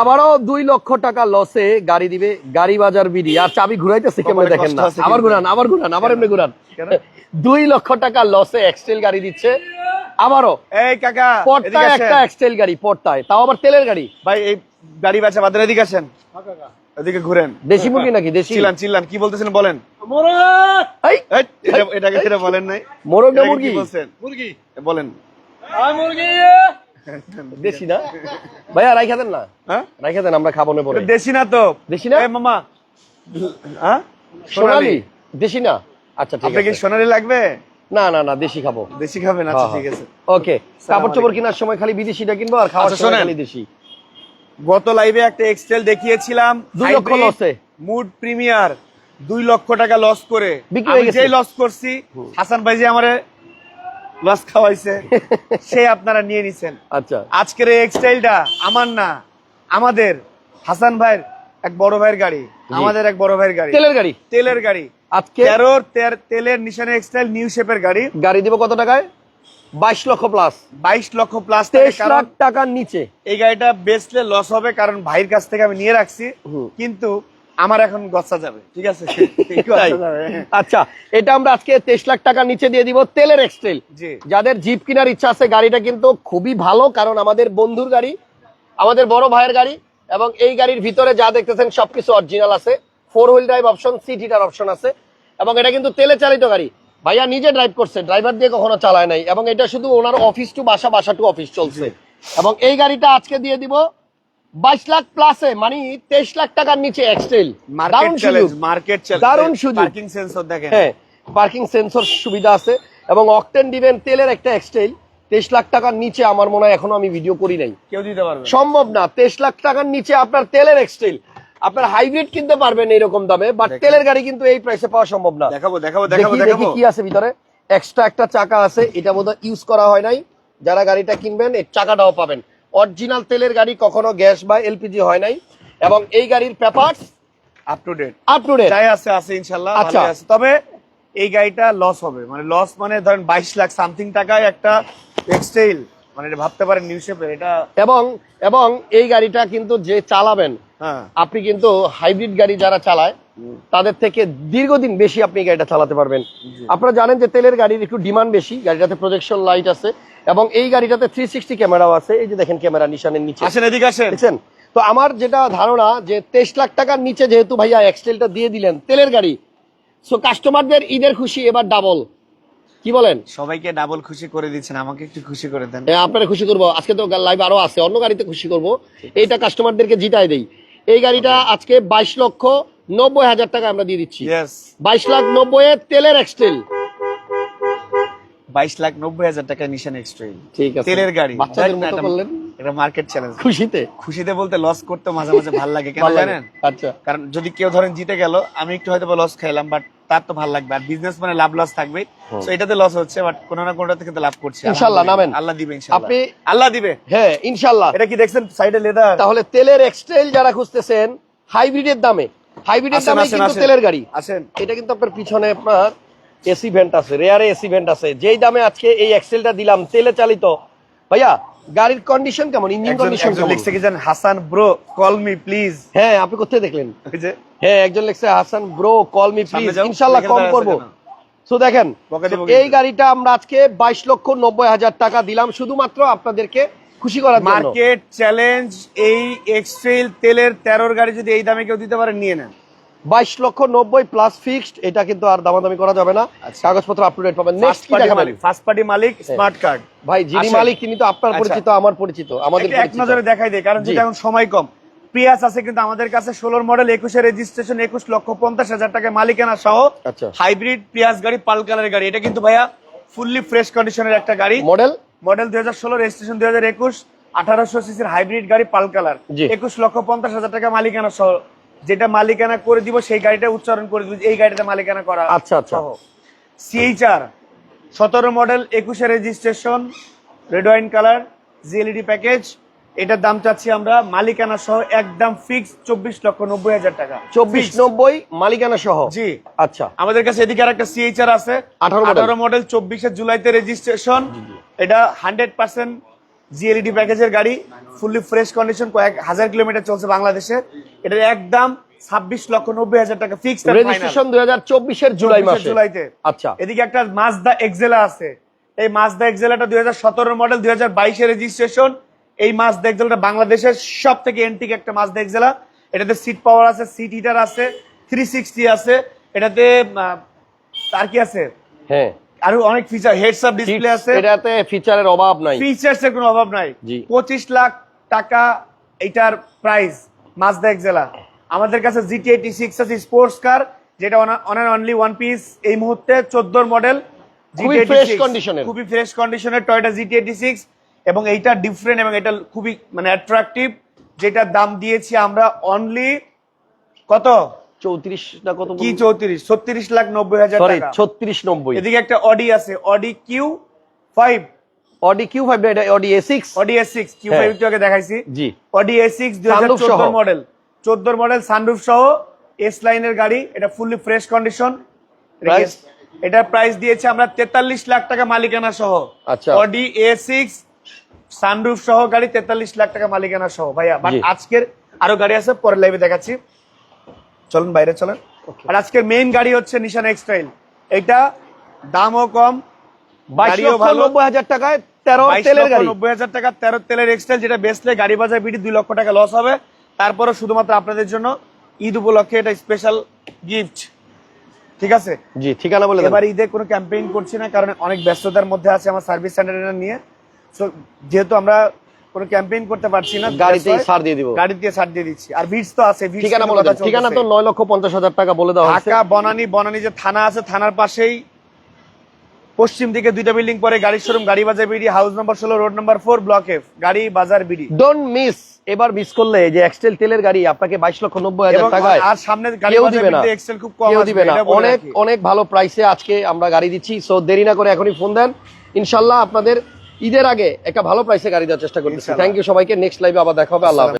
আবারও দুই লক্ষ টাকা লসে গাড়ি দিবে গাড়ি বাজার বিডি। আর চাবি ঘুরাইতেছে কেমন দেখেন না? আবার ঘুরান আবার ঘুরান আবার এমনি ঘুরান। দুই লক্ষ টাকা লসে এক্সটেল গাড়ি দিচ্ছে। আবারও এই কাকা এদিকে পর্তায় একটা এক্সটেল গাড়ি পর্তায় তাও আবার তেলের গাড়ি। ভাই এই গাড়ি বাচ্চা বাদের এদিকে আসেন। এদিকে ঘুরেন। দেশি মুরগি নাকি? দেশি? চিল্লান চিল্লান কি বলতেছেন বলেন। এই, এই, এটাকে এটা বলেন নাই। মোরগ না মুরগি? বলছেন? মুরগি। বলেন। দেশি না? ভাইয়া রাইখা দেন না। হ্যাঁ? রাইখা দেন আমরা খাব না পরে। দেশি না তো। দেশি না? মামা। হ্যাঁ? সোনালি। দেশি না? আচ্ছা ঠিক কি আছে। সোনালি লাগবে? না না না দেশি খাব। দেশি খাবেন? আচ্ছা ঠিক আছে। ওকে। কাপড় চোপড় কেনার সময় খালি বিদেশিটা কিনবো আর খাওয়ার আচ্ছা, সময় খালি দেশি। গত লাইভে একটা এক্সটেল দেখিয়েছিলাম। দুই লক্ষ লসে। Mood premier. দুই লক্ষ টাকা লস করে। বিক্রি হয়ে আমি গেছে। লস করছি হাসান ভাই যে আমারে খাওয়াইছে সে আপনারা নিয়ে নিছেন। আচ্ছা। আজকের এই এক্সটাইলটা আমার না আমাদের হাসান ভাইয়ের এক বড় ভাইয়ের গাড়ি আমাদের এক বড় ভাইয়ের গাড়ি। তেলের গাড়ি? তেলের গাড়ি। আজকে? তেরোর তেলের নিশানের এক্সটাইল নিউ শেপের গাড়ি। গাড়ি দিব কত টাকায়? বাইশ লক্ষ প্লাস বাইশ লক্ষ প্লাস তেইশ লাখ টাকার নিচে। এই গাড়িটা বেচলে লস হবে কারণ ভাইয়ের কাছ থেকে আমি নিয়ে রাখছি। কিন্তু আমার এখন গচ্ছা যাবে ঠিক আছে? যাবে। আচ্ছা এটা আমরা আজকে তেইশ লাখ টাকার নিচে দিয়ে দিব তেলের এক্সটেল যাদের জিপ কেনার ইচ্ছা আছে গাড়িটা কিন্তু খুবই ভালো কারণ আমাদের বন্ধুর গাড়ি আমাদের বড় ভাইয়ের গাড়ি এবং এই গাড়ির ভিতরে যা দেখতেছেন সবকিছু অরিজিনাল আছে। Four wheel drive option seat heater option আছে। এবং এটা কিন্তু তেলে চালিত গাড়ি। ভাইয়া নিজে ড্রাইভ করছে ড্রাইভার দিয়ে কখনো চালায় নাই। এবং এটা শুধু ওনার অফিস টু বাসা বাসা টু অফিস চলছে। এবং এই গাড়িটা আজকে দিয়ে দিব বাইশ লাখ প্লাসে মানে তেইশ লাখ টাকার নিচে এক্সটেল মার্কেট চ্যালেঞ্জ মার্কেট দারুণ সুযোগ। পার্কিং সেন্সর দেখেন। হ্যাঁ পার্কিং সেন্সর সুবিধা আছে। এবং অকটেন দিবেন তেলের একটা এক্সটেল তেইশ লাখ টাকার নিচে আমার মনে হয় এখনও আমি ভিডিও করি নাই। কেউ দিতে পারবে সম্ভব না। তেইশ লাখ টাকার নিচে আপনার তেলের এক্সটেল আপনার হাইব্রিড কিনতে পারবেন এরকম দামে বাট তেলের গাড়ি কিন্তু এই প্রাইসে পাওয়া সম্ভব না। দেখাবো দেখাবো দেখাবো দেখি কি আছে ভিতরে। এক্সট্রা একটা চাকা আছে এটা বোধহয় ইউজ করা হয় নাই। যারা গাড়িটা কিনবেন এই চাকাটাও পাবেন। অরিজিনাল তেলের গাড়ি কখনো গ্যাস বা এলপিজি হয় নাই। এবং এই গাড়ির papers up to date up to date যাই আছে আচ্ছা। আছে। তবে এই গাড়িটা লস হবে। মানে লস মানে ধরেন বাইশ লাখ সামথিং টাকায় একটা টেক্সটাইল মানে এটা ভাবতে পারেন নিউ শেপের এটা এবং এবং এই গাড়িটা কিন্তু যে চালাবেন হ্যাঁ। আপনি কিন্তু হাইব্রিড গাড়ি যারা চালায় তাদের থেকে দীর্ঘদিন বেশি আপনি গাড়িটা চালাতে পারবেন। আপনারা জানেন যে তেলের গাড়ির একটু ডিমান্ড বেশি গাড়িটাতে প্রজেকশন লাইট আছে এবং এই গাড়িটাতে থ্রি সিক্সটি ক্যামেরাও আছে। এই যে দেখেন ক্যামেরা নিশানের নিচে। আসেন এদিকে আসেন। দেখছেন? তো আমার যেটা ধারণা যে তেইশ লাখ টাকার নিচে যেহেতু ভাইয়া এক্সটেলটা দিয়ে দিলেন তেলের গাড়ি সো কাস্টমারদের ঈদের খুশি এবার ডাবল কি বলেন? সবাইকে ডাবল খুশি করে দিচ্ছেন আমাকে একটু খুশি করে দেন। হ্যাঁ আপনারা খুশি করব। আজকে তো লাইভ আরও আছে অন্য গাড়িতে খুশি করব। এইটা কাস্টমারদেরকে জিতাই দেই। এই গাড়িটা আজকে বাইশ লক্ষ নব্বই হাজার টাকা আমরা দিয়ে দিচ্ছি। বাইশ লাখ নব্বই এর তেলের এক্সটেল বাইশ লাখ নব্বই হাজার টাকা নিশান এক্সট্রেল ঠিক আছে। তেলের গাড়ি। বাচ্চাদের মতো এটা- মার্কেট চ্যালেঞ্জ খুশিতে। খুশিতে বলতে লস করতে মাঝে মাঝে ভালো লাগে কেন জানেন? আচ্ছা। কারণ যদি কেউ ধরেন জিতে গেল আমি একটু হয়তো লস খাইলাম বাট তার তো ভালো লাগবে। আর বিজনেস মানে লাভ লস থাকবে তো এটাতে লস হচ্ছে বাট কোনো না কোনোটা থেকে লাভ করছে। ইনশাল্লাহ, নামেন। আল্লাহ দিবে ইনশাল্লাহ। আপনি- আল্লাহ দিবে। হ্যাঁ ইনশাল্লাহ। এটা কি দেখছেন? সাইডে লেদার তাহলে তেলের এক্সটেল যারা খুঁজতেছেন হাইব্রিডের দামে। হাইব্রিডের দামে কিন্তু। তেলের গাড়ি। আসেন। এটা কিন্তু আপনার পিছনে আপনার এসি ভেন্ট আছে রেয়ারে এসি ভেন্ট আছে। যেই দামে আজকে এই এক্সেলটা দিলাম তেলে চালিত। ভাইয়া গাড়ির কন্ডিশন কেমন? ইঞ্জিন কন্ডিশন কেমন? লিখছে কি জান Hasan bro call me please হ্যাঁ আপনি কোথায় দেখলেন? ওই যে। হ্যাঁ একজন লিখছে Hasan bro call me please যাও, ইনশাল্লাহ কম করব। তো দেখেন এই গাড়িটা আমরা আজকে বাইশ লক্ষ নব্বই হাজার টাকা দিলাম। শুধুমাত্র আপনাদেরকে খুশি করার জন্য। মার্কেট চ্যালেঞ্জ এই এক্সট্রেল তেলের তেরোর গাড়ি যদি এই দামে কেউ দিতে পারে নিয়ে নেন। বাইশ লক্ষ নব্বই প্লাস ফিক্সড এটা কিন্তু আর দামাদামি করা যাবে না। আচ্ছা। কাগজপত্র আপ টু ডেট পাবেন। নেক্সট কি দেখাবেন? ফার্স্ট পার্টি মালিক স্মার্ট কার্ড ভাই যিনি মালিক তিনি তো আপনার আচ্ছা। পরিচিত আমার পরিচিত আমাদের এক নজরে দেখাই দেয় কারণ যেটা এখন সময় কম। প্রিয়াস আছে কিন্তু আমাদের কাছে ষোলোর মডেল একুশে রেজিস্ট্রেশন একুশ লক্ষ পঞ্চাশ হাজার টাকা মালিকানা সহ আচ্ছা। হাইব্রিড প্রিয়াস গাড়ি পাল কালারের গাড়ি। এটা কিন্তু ভাইয়া ফুললি ফ্রেশ কন্ডিশনের একটা গাড়ি। মডেল মডেল দুই হাজার ষোলো রেজিস্ট্রেশন দুই হাজার একুশ আঠারোশো সিসির হাইব্রিড গাড়ি পাল কালার। একুশ লক্ষ পঞ্চাশ হাজার টাকা মালিকানা সহ যেটা মালিকানা করে দিব সেই গাড়িটা উচ্চারণ করে দিব এই গাড়িটা মালিকানা করা আচ্ছা, আচ্ছা। সিএইচআর সতেরো মডেল একুশে registration red wine colour GLED package এটার দাম চাচ্ছি আমরা মালিকানা সহ একদম ফিক্স চব্বিশ লক্ষ নব্বই হাজার টাকা। চব্বিশ নব্বই মালিকানা সহ? জি। আচ্ছা। আমাদের কাছে এদিকে আর একটা সিএইচআর আছে। 18 আঠারো মডেল চব্বিশে জুলাইতে রেজিস্ট্রেশন। এটা হান্ড্রেড পার্সেন্ট জিএলইডি প্যাকেজের গাড়ি ফুললি ফ্রেশ কন্ডিশন কয়েক হাজার কিলোমিটার চলছে বাংলাদেশে। এটার একদম ছাব্বিশ লক্ষ নব্বই হাজার টাকা ফিক্সড রেজিস্ট্রেশন দুই হাজার চব্বিশের জুলাই মাসে। জুলাইতে। আচ্ছা। এদিকে একটা মাজদা এক্সেলা আছে। এই মাজদা এক্সেলাটা দুই হাজার সতেরো মডেল দুই হাজার বাইশে রেজিস্ট্রেশন এই মাজদা এক্সেলাটা বাংলাদেশের সব থেকে এন্টিক একটা মাজদা এক্সেলা এটাতে সিট পাওয়ার আছে সিট হিটার আছে থ্রি সিক্সটি আছে। এটাতে তার কি আছে? হ্যাঁ। আরও অনেক ফিচার হেডস আপ ডিসপ্লে আছে। এটাতে ফিচারের অভাব নাই। ফিচার্স এর কোনো অভাব নাই। জি। পঁচিশ লাখ টাকা এটার প্রাইস মাজদা এক্সেলা আমাদের কাছে জিটি এইটি সিক্স আছে স্পোর্টস কার যেটা অন অনলি ওয়ান পিস এই মুহূর্তে চোদ্দোর মডেল খুবই condition এর। খুবই ফ্রেশ কন্ডিশনের টয়টা জিটি এইটি সিক্স এবং এইটা ডিফারেন্ট এবং এটা খুবই মানে অ্যাট্রাকটিভ যেটার দাম দিয়েছি আমরা অনলি কত? চৌত্রিশ কত কি চৌত্রিশ? ছত্রিশ লাখ নব্বই হাজার সরি ছত্রিশ নব্বই। এদিকে একটা অডি আছে Audi Q five Audi Q five এটা Audi A six Audi S six Q. Five একটু আগে দেখাইছি। জি। অডি এ সিক্স দুই হাজার Sunroof মডেল চোদ্দোর মডেল সানরুফ সহ এস লাইনের গাড়ি এটা ফুললি ফ্রেশ কন্ডিশন? এটার প্রাইস দিয়েছে আমরা তেতাল্লিশ লাখ টাকা মালিকানা সহ। আচ্ছা। অডি এ সিক্স সানরুফ সহ গাড়ি তেতাল্লিশ লাখ টাকা মালিকানা সহ। ভাইয়া বাট আজকের আরও গাড়ি আছে পরের লাইভে দেখাচ্ছি। চলুন বাইরে চলেন। আর আজকের মেইন গাড়ি হচ্ছে নিশান এক্সটাইল এটা দামও কম গাড়িও ভালো। নব্বই হাজার টাকায় তেরো তেলের গাড়ি। নব্বই হাজার টাকা তেরো তেলের এক্সটাইল যেটা বেচলে গাড়ি বাজার বিডি দুই লক্ষ টাকা লস হবে। তারপরে শুধুমাত্র আপনাদের জন্য ঈদ উপলক্ষে এটা স্পেশাল গিফট ঠিক আছে? জি ঠিকানা বলে এবার ঈদে কোনো ক্যাম্পেইন করছি না কারণ অনেক ব্যস্ততার মধ্যে আছে আমার সার্ভিস সেন্টার নিয়ে। So, যেহেতু আমরা কোনো ক্যাম্পেইন করতে পারছি না that's ছাড় দিয়ে দিব। গাড়ি দিয়ে ছাড় দিয়ে দিচ্ছি। আর ভিড়স তো আছে ঠিকানা বলে কথা ঠিকানা তো চলতেছে। নয় লক্ষ পঞ্চাশ হাজার টাকা বলে দেওয়া ঢাকা বনানী বনানী যে থানা আছে থানার পাশেই। পশ্চিম দিকে দুইটা বিল্ডিং পরে গাড়ির শোরুম গাড়ি বাজার বিডি হাউস নম্বর ষোলো রোড নম্বর ফোর ব্লক এফ গাড়ি বাজার বিডি। ডোন্ট মিস এবার মিস করলে যে এক্সটেল তেলের গাড়ি আপনাকে বাইশ লক্ষ নব্বই হাজার টাকায় আর সামনে গাড়ি কেউ দিবে না। বিডি এক্সেল খুব কম দিবে না। অনেক অনেক ভালো প্রাইসে আজকে আমরা গাড়ি দিচ্ছি। সো দেরি না করে এখনই ফোন দেন। ইনশাল্লাহ আপনাদের ঈদের আগে একটা ভালো প্রাইসে গাড়ি দেওয়ার চেষ্টা করতেছি। থ্যাংক ইউ সবাইকে। নেক্সট লাইভে আবার দেখা হবে। আল্লাহ।